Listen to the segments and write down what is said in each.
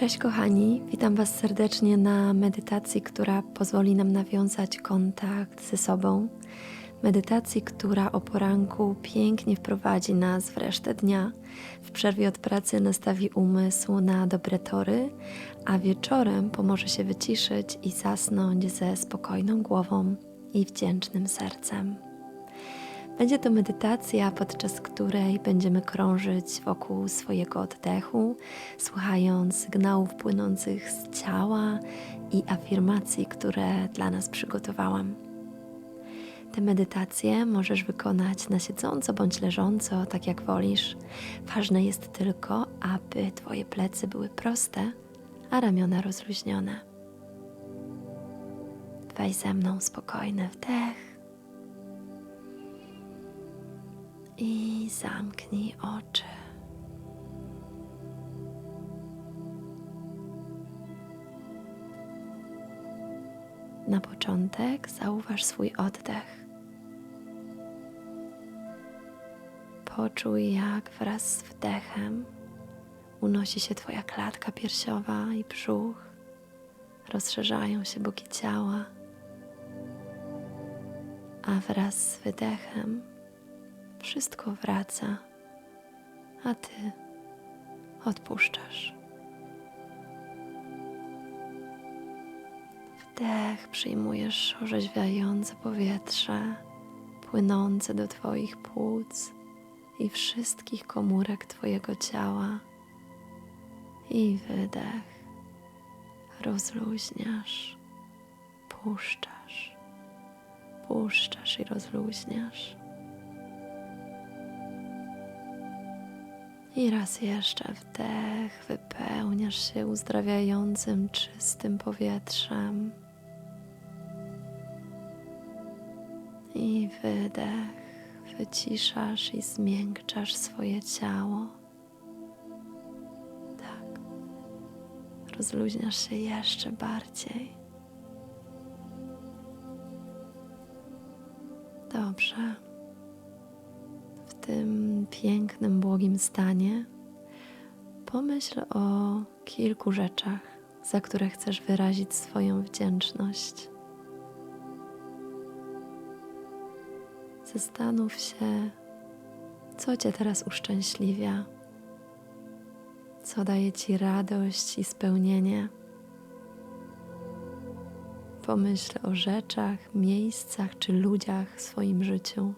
Cześć kochani, witam Was serdecznie na medytacji, która pozwoli nam nawiązać kontakt ze sobą. Medytacji, która o poranku pięknie wprowadzi nas w resztę dnia, w przerwie od pracy nastawi umysł na dobre tory, a wieczorem pomoże się wyciszyć i zasnąć ze spokojną głową i wdzięcznym sercem. Będzie to medytacja, podczas której będziemy krążyć wokół swojego oddechu, słuchając sygnałów płynących z ciała i afirmacji, które dla nas przygotowałam. Te medytacje możesz wykonać na siedząco bądź leżąco, tak jak wolisz. Ważne jest tylko, aby Twoje plecy były proste, a ramiona rozluźnione. Weź ze mną spokojny wdech i zamknij oczy. Na początek zauważ swój oddech. Poczuj, jak wraz z wdechem unosi się Twoja klatka piersiowa i brzuch, rozszerzają się boki ciała, a wraz z wydechem wszystko wraca, a Ty odpuszczasz. Wdech przyjmujesz orzeźwiające powietrze płynące do Twoich płuc i wszystkich komórek Twojego ciała. I wydech rozluźniasz, puszczasz, puszczasz i rozluźniasz. I raz jeszcze wdech, wypełniasz się uzdrawiającym, czystym powietrzem. I wydech, wyciszasz i zmiękczasz swoje ciało. Tak. Rozluźniasz się jeszcze bardziej. Dobrze tym pięknym, błogim stanie, pomyśl o kilku rzeczach, za które chcesz wyrazić swoją wdzięczność. Zastanów się, co Cię teraz uszczęśliwia, co daje Ci radość i spełnienie. Pomyśl o rzeczach, miejscach czy ludziach w swoim życiu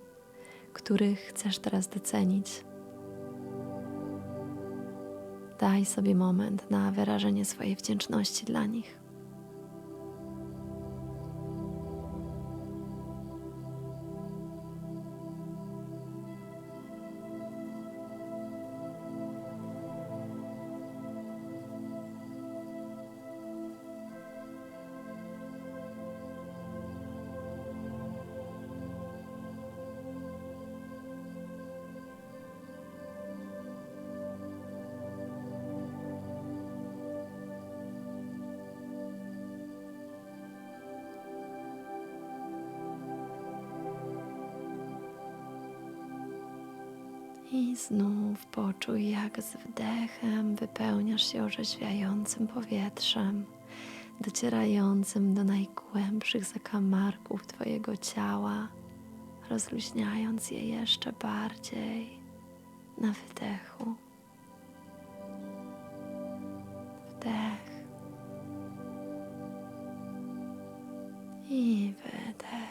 których chcesz teraz docenić. Daj sobie moment na wyrażenie swojej wdzięczności dla nich. I znów poczuj, jak z wdechem wypełniasz się orzeźwiającym powietrzem, docierającym do najgłębszych zakamarków Twojego ciała, rozluźniając je jeszcze bardziej na wydechu. Wdech i wydech.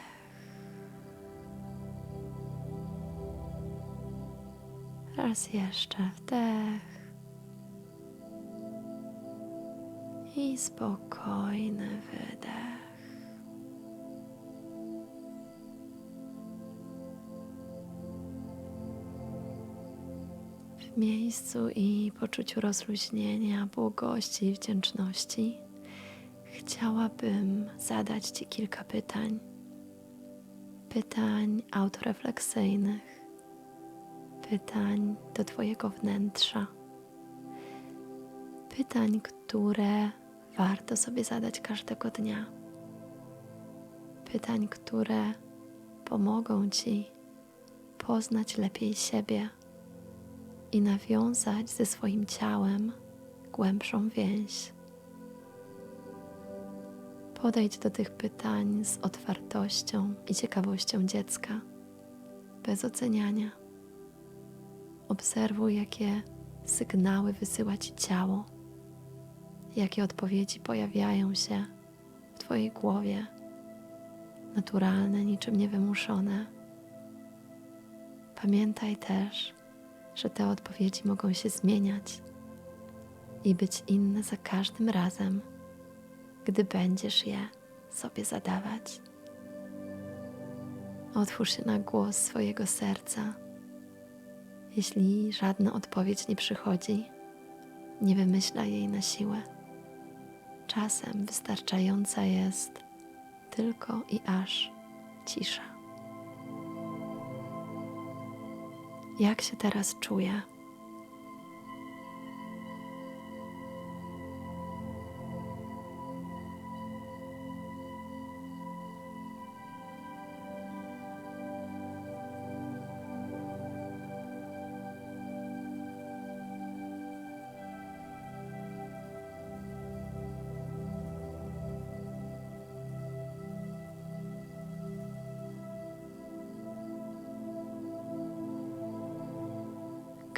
Raz jeszcze wdech i spokojny wydech. W miejscu i poczuciu rozluźnienia, błogości i wdzięczności chciałabym zadać Ci kilka pytań. Pytań autorefleksyjnych pytań do Twojego wnętrza. Pytań, które warto sobie zadać każdego dnia. Pytań, które pomogą Ci poznać lepiej siebie i nawiązać ze swoim ciałem głębszą więź. Podejdź do tych pytań z otwartością i ciekawością dziecka, bez oceniania. Obserwuj, jakie sygnały wysyła ci ciało, jakie odpowiedzi pojawiają się w Twojej głowie, naturalne, niczym niewymuszone. Pamiętaj też, że te odpowiedzi mogą się zmieniać i być inne za każdym razem, gdy będziesz je sobie zadawać. Otwórz się na głos swojego serca. Jeśli żadna odpowiedź nie przychodzi, nie wymyślaj jej na siłę. Czasem wystarczająca jest tylko i aż cisza. Jak się teraz czuję?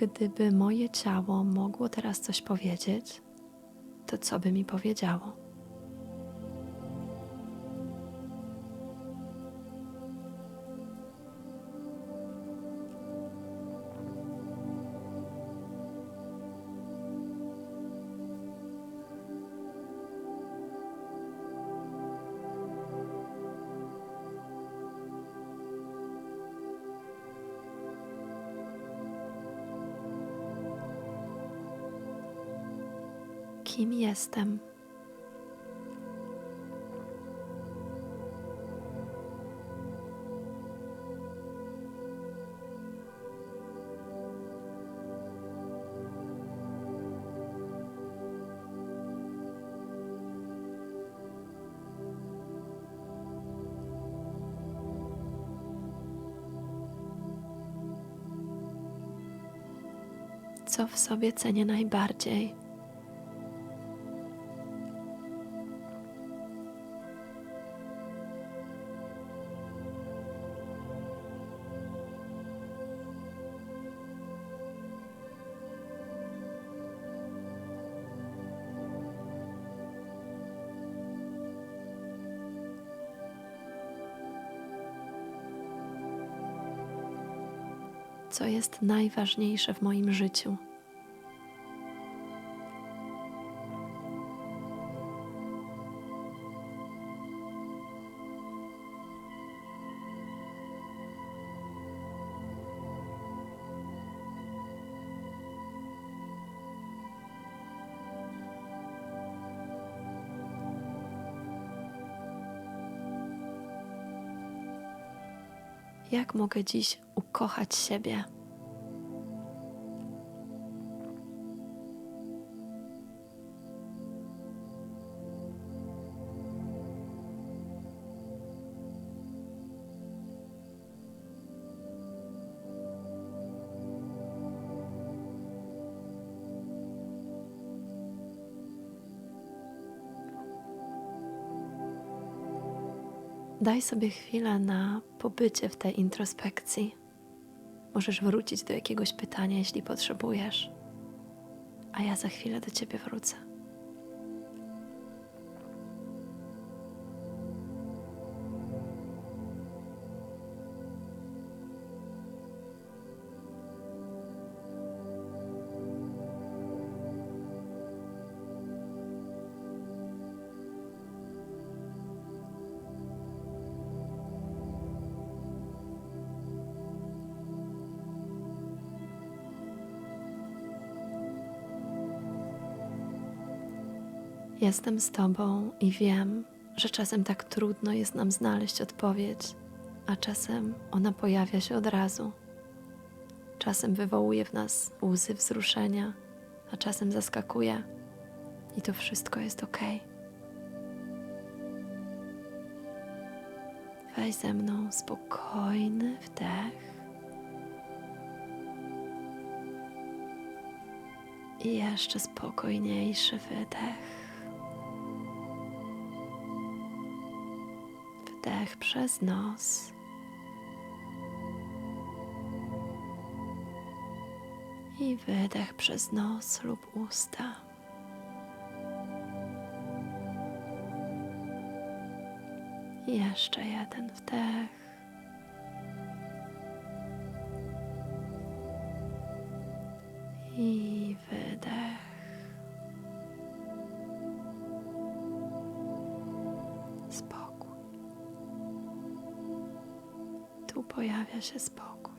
Gdyby moje ciało mogło teraz coś powiedzieć, to co by mi powiedziało? Kim jestem? Co w sobie cenię najbardziej? Jest najważniejsze w moim życiu? Jak mogę dziś ukochać siebie? Daj sobie chwilę na pobycie w tej introspekcji. Możesz wrócić do jakiegoś pytania, jeśli potrzebujesz, a ja za chwilę do ciebie wrócę. Jestem z Tobą i wiem, że czasem tak trudno jest nam znaleźć odpowiedź, a czasem ona pojawia się od razu. Czasem wywołuje w nas łzy wzruszenia, a czasem zaskakuje, i to wszystko jest ok. Weź ze mną spokojny wdech I jeszcze spokojniejszy wydech. Wdech przez nos. I wydech przez nos lub usta. Jeszcze jeden wdech. Tu pojawia się spokój.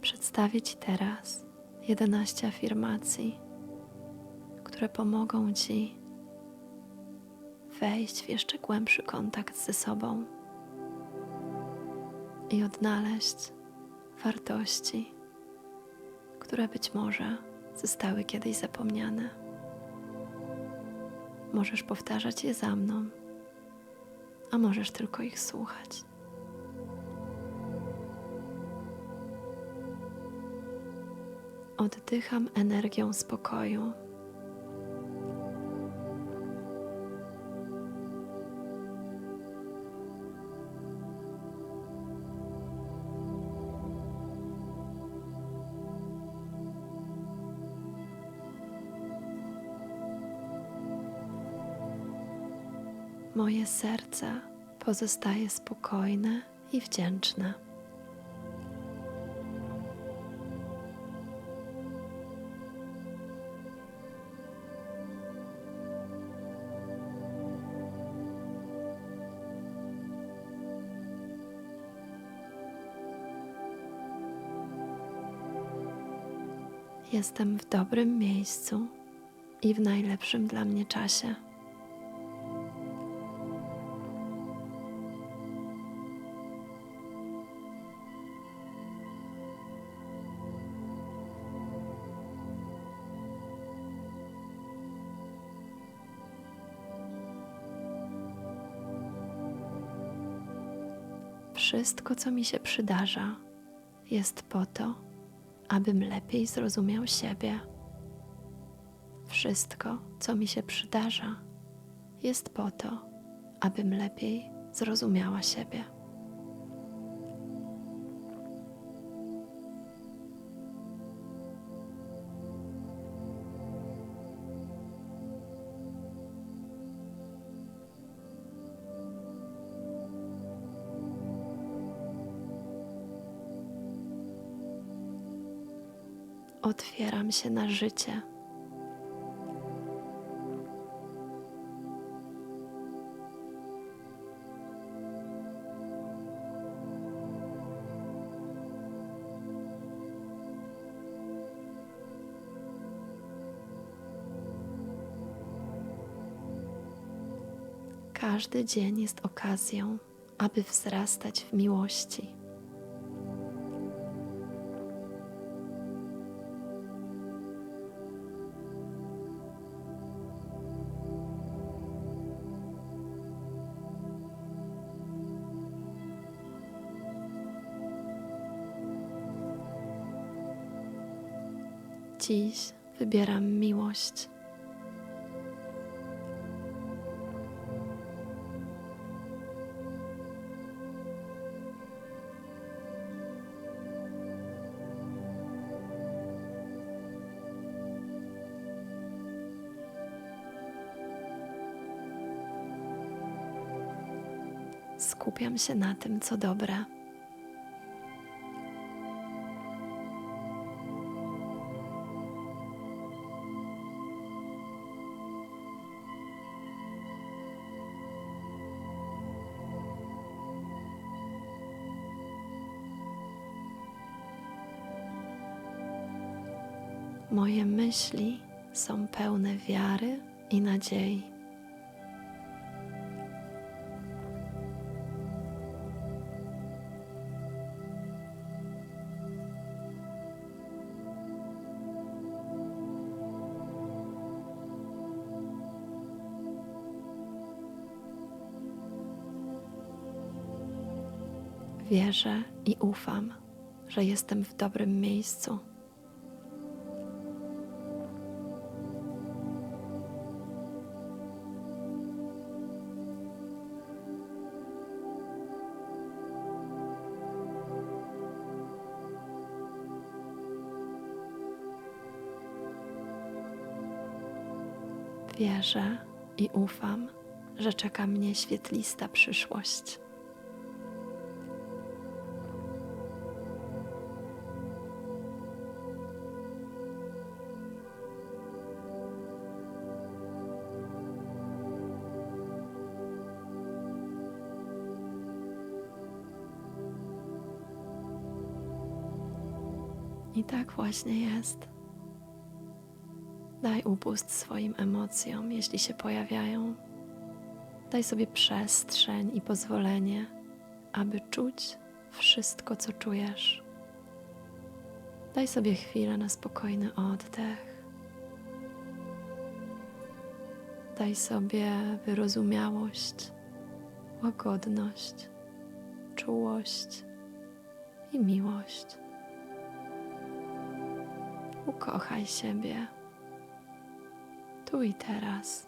Przedstawię Ci teraz 11 afirmacji, które pomogą Ci wejść w jeszcze głębszy kontakt ze sobą i odnaleźć wartości, które być może zostały kiedyś zapomniane. Możesz powtarzać je za mną, a możesz tylko ich słuchać. Oddycham energią spokoju. Moje serce pozostaje spokojne i wdzięczne. Jestem w dobrym miejscu i w najlepszym dla mnie czasie. Wszystko, co mi się przydarza, jest po to, abym lepiej zrozumiał siebie. Wszystko, co mi się przydarza, jest po to, abym lepiej zrozumiała siebie. Otwieram się na życie. Każdy dzień jest okazją, aby wzrastać w miłości. Dziś wybieram miłość. Skupiam się na tym, co dobre. Moje myśli są pełne wiary i nadziei. Wierzę i ufam, że jestem w dobrym miejscu. Wierzę i ufam, że czeka mnie świetlista przyszłość. I tak właśnie jest. Daj upust swoim emocjom, jeśli się pojawiają. Daj sobie przestrzeń i pozwolenie, aby czuć wszystko, co czujesz. Daj sobie chwilę na spokojny oddech. Daj sobie wyrozumiałość, łagodność, czułość i miłość. Ukochaj siebie tu i teraz.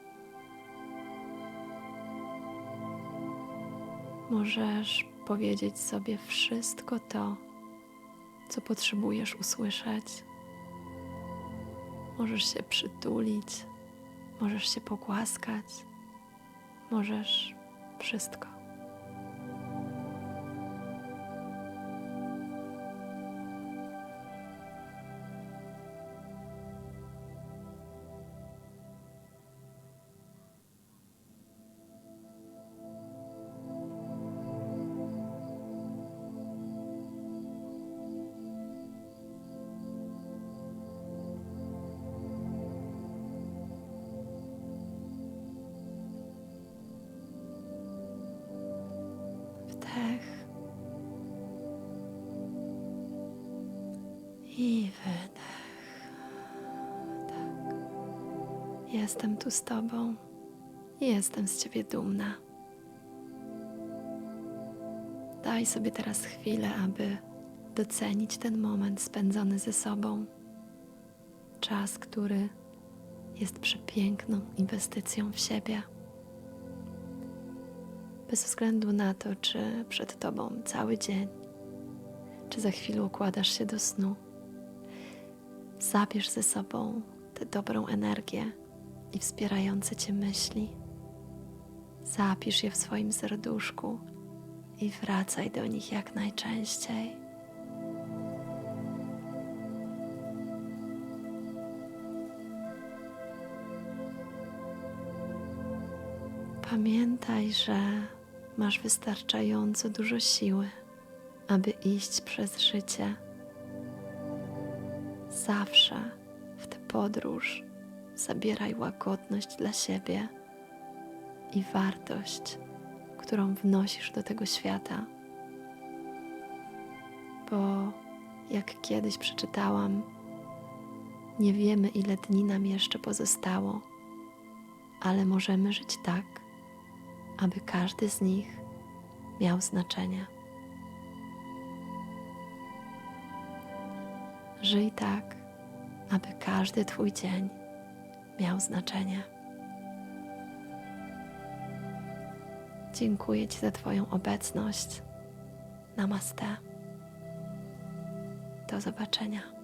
Możesz powiedzieć sobie wszystko to, co potrzebujesz usłyszeć. Możesz się przytulić, możesz się pogłaskać, możesz wszystko. I wydech. Tak. Jestem tu z Tobą jestem z Ciebie dumna. Daj sobie teraz chwilę, aby docenić ten moment spędzony ze sobą. Czas, który jest przepiękną inwestycją w siebie bez względu na to, czy przed tobą cały dzień, czy za chwilę układasz się do snu. Zabierz ze sobą tę dobrą energię i wspierające cię myśli. Zapisz je w swoim serduszku i wracaj do nich jak najczęściej. Pamiętaj, że masz wystarczająco dużo siły, aby iść przez życie. Zawsze w tę podróż zabieraj łagodność dla siebie i wartość, którą wnosisz do tego świata. Bo jak kiedyś przeczytałam, nie wiemy, ile dni nam jeszcze pozostało, ale możemy żyć tak, aby każdy z nich miał znaczenie. Żyj tak, aby każdy Twój dzień miał znaczenie. Dziękuję Ci za Twoją obecność. Namaste. Do zobaczenia.